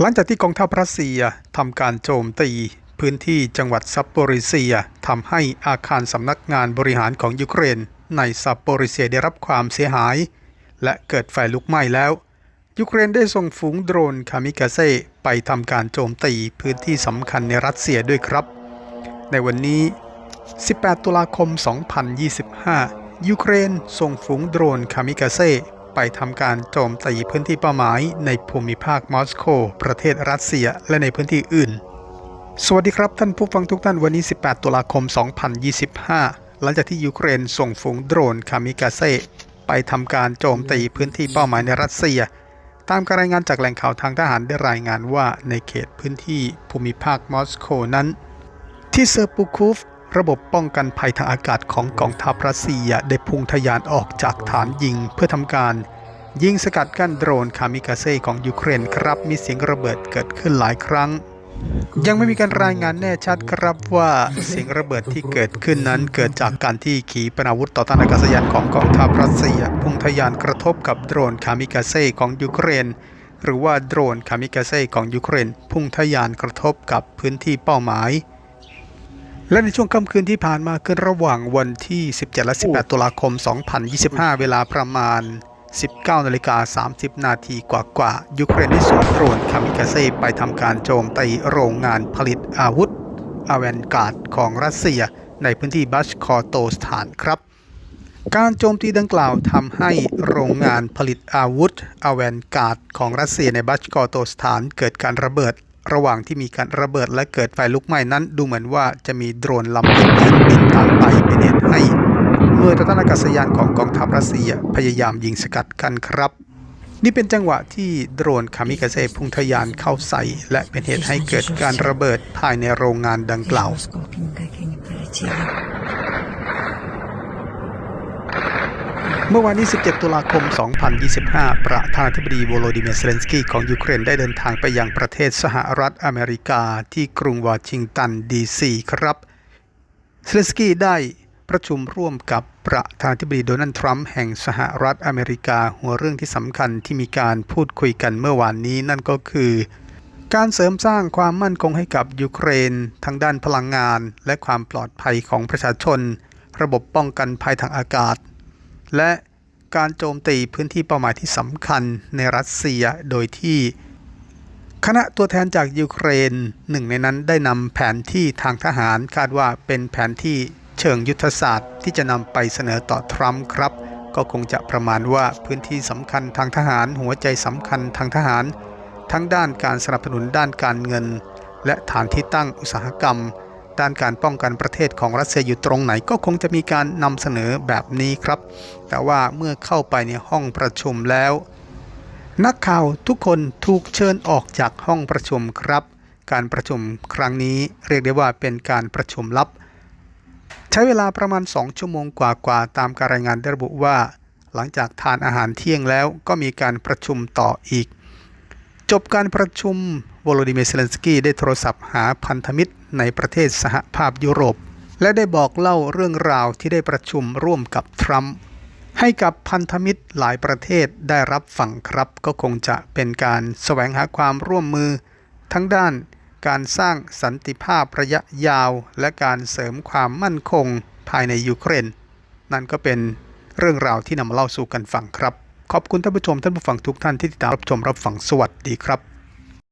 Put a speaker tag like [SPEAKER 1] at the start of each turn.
[SPEAKER 1] หลังจากที่กองทัพรัสเซียทำการโจมตีพื้นที่จังหวัดซัปโปริเซียทำให้อาคารสำนักงานบริหารของยูเครน ในซัปโปริเซียได้รับความเสียหาย และเกิดไฟลุกไหม้แล้ว ยูเครนได้ส่งฝูงโดรนคามิกาเซ่ไปทำการโจมตีพื้นที่สำคัญในรัสเซียด้วยครับ ในวันนี้ 18 ตุลาคม 2025 ยูเครนส่งฝูงโดรนคามิกาเซ่ ไปทำการโจมตีพื้นที่เป้าหมายในภูมิภาคมอสโกประเทศรัสเซียและในพื้นที่อื่น สวัสดีครับท่านผู้ฟังทุกท่านวันนี้ 18 ตุลาคม 2025 หลังจากที่ยูเครนส่งฝูงโดรนคามิกาเซ่ไปทำการโจมตีพื้นที่เป้าหมายในรัสเซีย ตามการรายงานจากแหล่งข่าวทางทหารได้รายงานว่าในเขตพื้นที่ภูมิภาคมอสโกนั้น ที่เซอร์ปูคูฟ ระบบป้องกันภัยทางอากาศของกองทัพรัสเซียได้พุ่งทะยานออกจากฐานยิงเพื่อทำการ ยิงสกัดกั้นโดรนคามิกาเซ่ของยูเครนครับมีเสียงระเบิดเกิดขึ้นหลายครั้ง ยังไม่มีการรายงานแน่ชัดครับว่าเสียงระเบิดที่เกิดขึ้นนั้นเกิดจากการที่ขีปนาวุธต่อต้านอากาศยานของกองทัพรัสเซีย พุ่งทะยานกระทบกับโดรนคามิกาเซ่ของยูเครนหรือว่าโดรนคามิกาเซ่ของยูเครน พุ่งทะยานกระทบกับพื้นที่เป้าหมาย และในช่วงค่ำคืนที่ผ่านมาคือระหว่างวันที่ 17 และ 18 ตุลาคม 2025 เวลาประมาณ 19 นาฬิกา 30 นาทีกว่าๆยูเครนได้ส่งโดรนคามิกาเซ่ไปทำการโจมตีโรงงานผลิตอาวุธอาเวนการ์ดของรัสเซียในพื้นที่บัชคอโตสถานครับ การโจมตีดังกล่าวทำให้โรงงานผลิตอาวุธอาเวนการ์ดของรัสเซียในบัชกอโตสถานเกิดการระเบิด ระหว่างที่มีการระเบิดและเกิดไฟลุกไหม้นั้น ดูเหมือนว่าจะมีโดรนลำอื่นๆบินตามไปเป็นเหตุให้หน่วยต่อต้านอากาศยานของกองทัพรัสเซียพยายามยิงสกัดกันครับนี่เป็นจังหวะที่โดรนคามิกาเซ่พุ่งทะยานเข้าใส่ และเป็นเหตุให้เกิดการระเบิดภายในโรงงานดังกล่าว เมื่อวานนี้17 ตุลาคม 2025 ประธานาธิบดีโวโลดิเมียร์เซเลนสกี้ของยูเครนได้เดินทางไปยังประเทศสหรัฐอเมริกาที่กรุงวอชิงตันดีซีครับ เซเลนสกี้ได้ประชุมร่วมกับประธานาธิบดีโดนัลด์ทรัมป์แห่งสหรัฐอเมริกา หัวเรื่องที่สำคัญที่มีการพูดคุยกันเมื่อวานนี้นั่นก็คือ การเสริมสร้างความมั่นคงให้กับยูเครนทั้งด้านพลังงาน และความปลอดภัยของประชาชน ระบบป้องกันภัยทางอากาศ และการโจมตีพื้นที่เป้าหมายที่สำคัญในรัสเซียโดยที่คณะตัวแทนจากยูเครนหนึ่งในนั้นได้นำแผนที่ทางทหารคาดว่าเป็นแผนที่เชิงยุทธศาสตร์ที่จะนำไปเสนอต่อทรัมป์ครับ ก็คงจะประมาณว่าพื้นที่สำคัญทางทหารหัวใจสำคัญทางทหาร ทั้งด้านการสนับสนุนด้านการเงิน และฐานที่ตั้งอุตสาหกรรม ด้านการป้องกันประเทศของรัสเซียอยู่ตรงไหนก็คงจะมีการนำเสนอแบบนี้ครับ แต่ว่าเมื่อเข้าไปในห้องประชุมแล้ว นักข่าวทุกคนถูกเชิญออกจากห้องประชุมครับ การประชุมครั้งนี้เรียกได้ว่าเป็นการประชุมลับ ใช้เวลาประมาณ 2 ชั่วโมงกว่าๆตามการรายงานได้ระบุว่า หลังจากทานอาหารเที่ยงแล้วก็มีการประชุมต่ออีก จบการประชุมวโลดิเมียร์เซเลนสกี้ได้โทรศัพท์หาพันธมิตรในประเทศสหภาพยุโรป และได้บอกเล่าเรื่องราวที่ได้ประชุมร่วมกับทรัมป์ให้กับพันธมิตรหลายประเทศได้รับฟังครับ ก็คงจะเป็นการแสวงหาความร่วมมือ ทั้งด้านการสร้างสันติภาพระยะยาว และการเสริมความมั่นคงภายในยูเครน นั่นก็เป็นเรื่องราวที่นำมาเล่าสู่กันฟังครับ ขอบคุณท่านผู้ชมท่านผู้ฟังทุกท่านที่ติดตามรับชมรับฟังสวัสดีครับ